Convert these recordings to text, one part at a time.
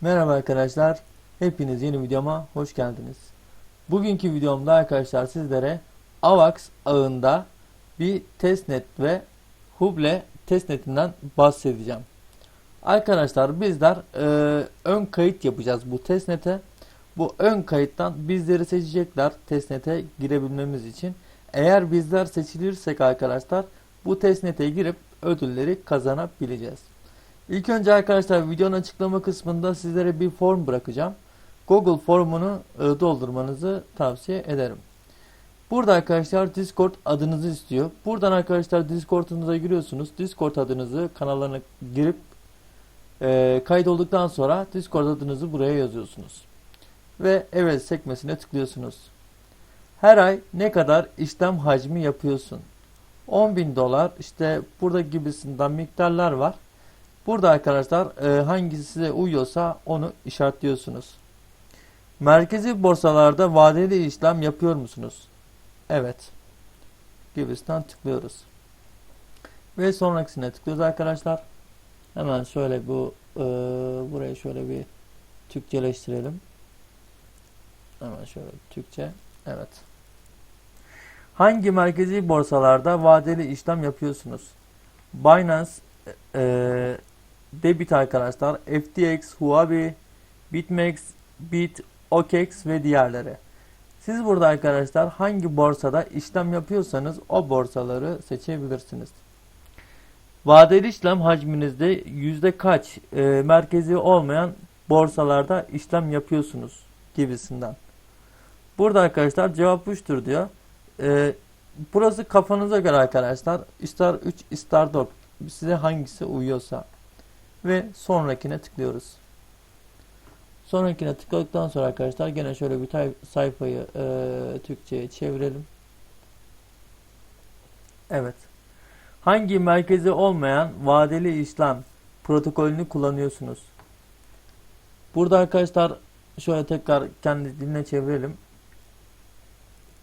Merhaba arkadaşlar. Hepiniz yeni videoma hoş geldiniz. Bugünkü videomda arkadaşlar sizlere AVAX ağında bir testnet ve Huble testnetinden bahsedeceğim. Arkadaşlar bizler e, ön kayıt yapacağız bu testnete. Bu ön kayıttan bizleri seçecekler testnete girebilmemiz için. Eğer bizler seçilirsek arkadaşlar bu testnete girip ödülleri kazanabileceğiz. İlk önce arkadaşlar videonun açıklama kısmında sizlere bir form bırakacağım. Google formunu e, doldurmanızı tavsiye ederim. Burada arkadaşlar Discord adınızı istiyor. Buradan arkadaşlar Discord'unuza giriyorsunuz. Discord adınızı kanallarına girip e, kaydolduktan sonra Discord adınızı buraya yazıyorsunuz. Ve evet sekmesine tıklıyorsunuz. Her ay ne kadar işlem hacmi yapıyorsun? 10.000 dolar işte burada gibisinden miktarlar var. Burada arkadaşlar e, hangisi size uyuyorsa onu işaretliyorsunuz. Merkezi borsalarda vadeli işlem yapıyor musunuz? Evet. Gibisinden tıklıyoruz. Ve sonrakisine tıklıyoruz arkadaşlar. Hemen şöyle bu e, burayı şöyle bir Türkçeleştirelim. Hemen şöyle Türkçe. Evet. Hangi merkezi borsalarda vadeli işlem yapıyorsunuz? Binance, e, Debit arkadaşlar, FTX, Huobi, BitMEX, Bit, OKEX ve diğerleri. Siz burada arkadaşlar hangi borsada işlem yapıyorsanız o borsaları seçebilirsiniz. Vadeli işlem hacminizde yüzde kaç e, merkezi olmayan borsalarda işlem yapıyorsunuz gibisinden. Burada arkadaşlar cevap 3'tür diyor. E, burası kafanıza göre arkadaşlar. İster 3 ister 4 size hangisi uyuyorsa ve sonrakine tıklıyoruz. Sonrakine tıkladıktan sonra arkadaşlar gene şöyle bir sayfayı e, Türkçe'ye çevirelim. Evet. Hangi merkezi olmayan vadeli işlem protokolünü kullanıyorsunuz? Burada arkadaşlar şöyle tekrar kendi diline çevirelim.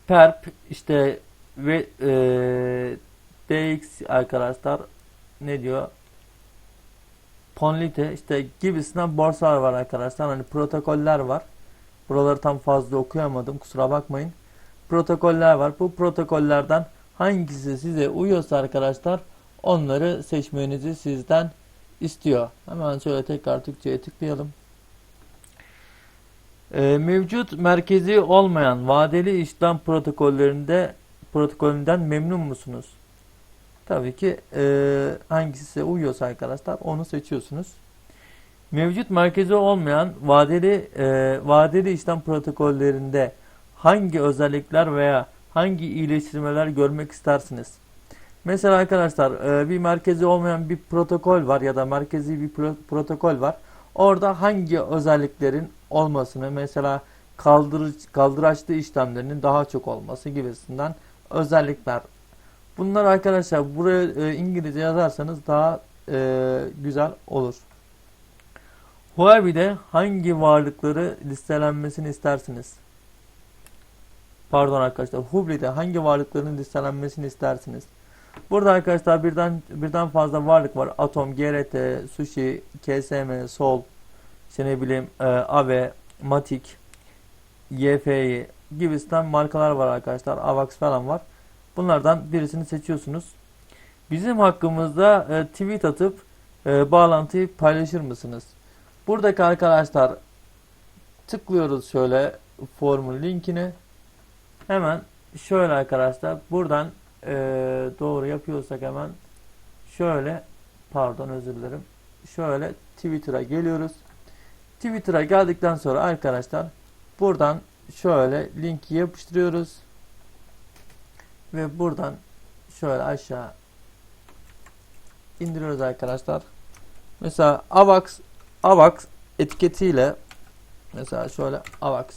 Perp işte ve e, DX arkadaşlar ne diyor? Ponlite işte gibisinden borsalar var arkadaşlar. Hani protokoller var. Buraları tam fazla okuyamadım. Kusura bakmayın. Protokoller var. Bu protokollerden hangisi size uyuyorsa arkadaşlar onları seçmenizi sizden istiyor. Hemen şöyle tekrar Türkçe'ye tıklayalım. Ee, mevcut merkezi olmayan vadeli işlem protokollerinde protokolünden memnun musunuz? Tabii ki e, hangisi uyuyorsa arkadaşlar onu seçiyorsunuz. Mevcut merkezi olmayan vadeli e, vadeli işlem protokollerinde hangi özellikler veya hangi iyileştirmeler görmek istersiniz? Mesela arkadaşlar e, bir merkezi olmayan bir protokol var ya da merkezi bir pro protokol var. Orada hangi özelliklerin olmasını mesela kaldırıç, kaldıraçlı işlemlerinin daha çok olması gibisinden özellikler Bunlar arkadaşlar buraya e, İngilizce yazarsanız daha e, güzel olur. Huawei'de hangi varlıkları listelenmesini istersiniz? Pardon arkadaşlar. Hubli'de hangi varlıkların listelenmesini istersiniz? Burada arkadaşlar birden birden fazla varlık var. Atom, GRT, Sushi, KSM, Sol, işte ne bileyim e, AVE, Matic, YFI gibisinden markalar var arkadaşlar. Avax falan var. Bunlardan birisini seçiyorsunuz. Bizim hakkımızda e, tweet atıp e, bağlantıyı paylaşır mısınız? Buradaki arkadaşlar tıklıyoruz şöyle formun linkini. Hemen şöyle arkadaşlar buradan e, doğru yapıyorsak hemen şöyle pardon özür dilerim. Şöyle Twitter'a geliyoruz. Twitter'a geldikten sonra arkadaşlar buradan şöyle linki yapıştırıyoruz ve buradan şöyle aşağı indiriyoruz arkadaşlar. Mesela AVAX AVAX etiketiyle mesela şöyle AVAX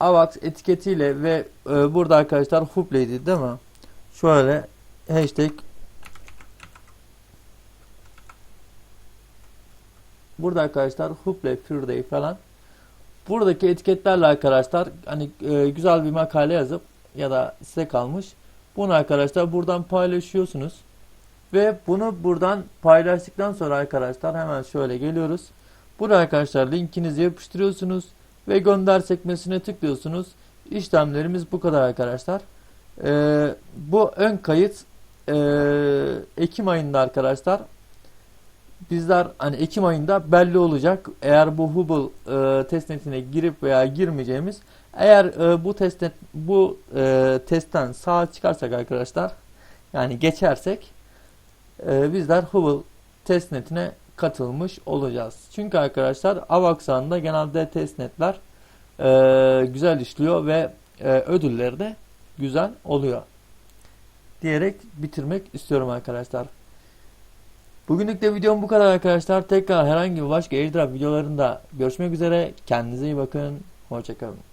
AVAX etiketiyle ve e, burada arkadaşlar Hubley'di değil mi? Şöyle hashtag burada arkadaşlar Hubley Friday falan Buradaki etiketlerle arkadaşlar hani e, güzel bir makale yazıp ya da size kalmış. Bunu arkadaşlar buradan paylaşıyorsunuz. Ve bunu buradan paylaştıktan sonra arkadaşlar hemen şöyle geliyoruz. Buraya arkadaşlar linkinizi yapıştırıyorsunuz ve gönder sekmesine tıklıyorsunuz. İşlemlerimiz bu kadar arkadaşlar. Ee, bu ön kayıt e, Ekim ayında arkadaşlar. Bizler hani Ekim ayında belli olacak. Eğer bu Hubble e, testnetine girip veya girmeyeceğimiz eğer e, bu testnet bu e, testten sağ çıkarsak arkadaşlar yani geçersek e, bizler Hubble testnetine katılmış olacağız. Çünkü arkadaşlar AVAX ağında genelde testnetler e, güzel işliyor ve e, ödülleri de güzel oluyor. Diyerek bitirmek istiyorum arkadaşlar. Bugünlük de videom bu kadar arkadaşlar. Tekrar herhangi bir başka airdrop videolarında görüşmek üzere. Kendinize iyi bakın. Hoşçakalın.